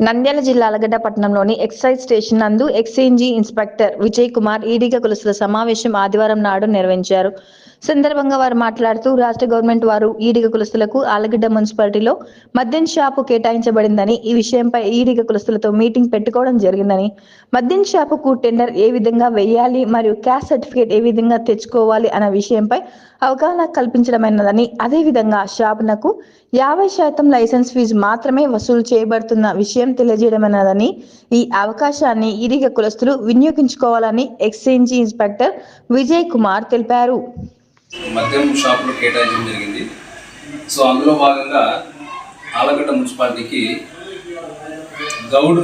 నంద్యాల జిల్లా అలగడ్డ పట్టణంలోని excise station నందు ఎక్స్చేంజీ ఇన్స్పెక్టర్ విజయ్ కుమార్ ఈడీగా కొలుసుల సమావేశం ఆదివారం నాడు నిర్వహించారు. సందర్భంగా వారు మాట్లాడుతూ రాష్ట్ర గవర్నమెంట్ వారు ఈడిగ కులస్తులకు ఆలగడ్డ మున్సిపాలిటీలో మద్యం షాపు కేటాయించబడిందని ఈ విషయంపై ఈడిగ కులస్తులతో మీటింగ్ పెట్టుకోవడం జరిగిందని మద్యం షాపుకు టెండర్ ఏ విధంగా వేయాలి మరియు క్యాష్ సర్టిఫికేట్ ఏ విధంగా తెచ్చుకోవాలి అన్న విషయంపై అవగాహన కల్పించడమైనదని అదేవిధంగా షాపునకు యాభై శాతం లైసెన్స్ ఫీజు మాత్రమే వసూలు చేయబడుతున్న విషయం తెలియజేయడమైనదని ఈ అవకాశాన్ని ఈడిగ కులస్తులు వినియోగించుకోవాలని ఎక్స్చేంజ్ ఇన్స్పెక్టర్ విజయ్ కుమార్ తెలిపారు. మద్యం షాపులు కేటాయించడం జరిగింది. సో అందులో భాగంగా ఆలగడ్డ మున్సిపాలిటీకి గౌడ్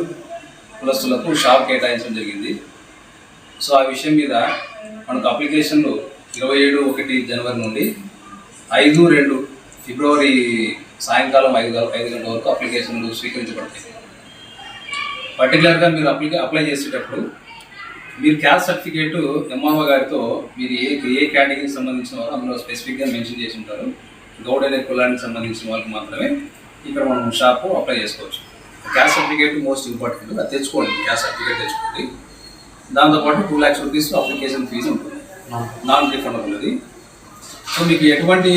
కులస్తులకు షాప్ కేటాయించడం జరిగింది. సో ఆ విషయం మీద మనకు అప్లికేషన్లు ఇరవై ఏడు ఒకటి జనవరి నుండి ఐదు రెండు ఫిబ్రవరి సాయంకాలం ఐదు ఐదు గంటల వరకు అప్లికేషన్లు స్వీకరించబడతాయి. పర్టికులర్గా మీరు అప్లికే అప్లై చేసేటప్పుడు మీరు క్యాస్ట్ సర్టిఫికేట్ ఎంఆర్ఓ గారితో మీరు ఏ ఏ కేటగిరీకి సంబంధించిన వారు అందులో స్పెసిఫిక్గా మెన్షన్ చేసి ఉంటారు. గౌడ్ అనే కులానికి సంబంధించిన వాళ్ళకి మాత్రమే ఇక్కడ మనం షాపు అప్లై చేసుకోవచ్చు. Caste certificate most important. అది తెచ్చుకోండి. క్యాస్ట్ సర్టిఫికేట్ తెచ్చుకోండి. దాంతోపాటు two lakhs rupees application fee ఉంటుంది. నాన్ రిఫండబుల్ అది. సో మీకు ఎటువంటి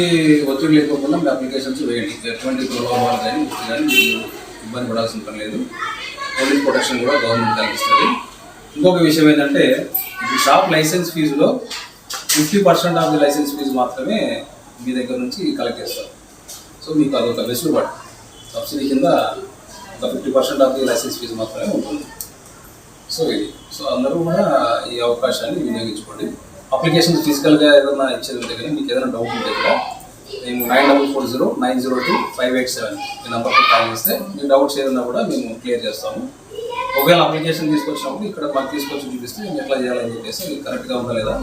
ఒత్తిడి లేకోకుండా మీ అప్లికేషన్స్ వేయండి. ఎటువంటి ప్రభావాలు కానీ కానీ మీరు ఇబ్బంది పడాల్సిన పని లేదు. పోలీస్ ప్రొటెక్షన్ కూడా గవర్నమెంట్ కల్పిస్తుంది ఇంకొక విషయం ఏంటంటే shop licence ఫీజులో fifty percent of the licence fee మాత్రమే మీ దగ్గర నుంచి కలెక్ట్ చేస్తారు. సో మీకు అదొక వెసులుబాటు సబ్సిడీ కింద ఒక fifty percent of the licence fee మాత్రమే ఉంటుంది. సో ఇది. సో అందరూ కూడా ఈ అవకాశాన్ని వినియోగించుకోండి. అప్లికేషన్ ఫిజికల్గా ఏదైనా ఇచ్చేది ఉంటే కానీ మీకు ఏదైనా డౌట్ ఉంటే కూడా మేము nine double four zero nine zero two five eight seven ఈ నెంబర్కి కాల్ చేస్తే మీ డౌట్స్ ఏదైనా కూడా మేము క్లియర్ చేస్తాము. ఒకవేళ అప్లికేషన్ తీసుకొచ్చినప్పుడు ఇక్కడ మాకు తీసుకొచ్చి చూపిస్తే మేము ఎట్లా చేయాలని చెప్పేసి మీకు కరెక్ట్గా ఉందా లేదా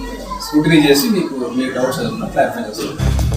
స్కూటీ చేసి మీకు మీ డౌట్స్ ఏదైనా క్లారిఫై చేస్తాము.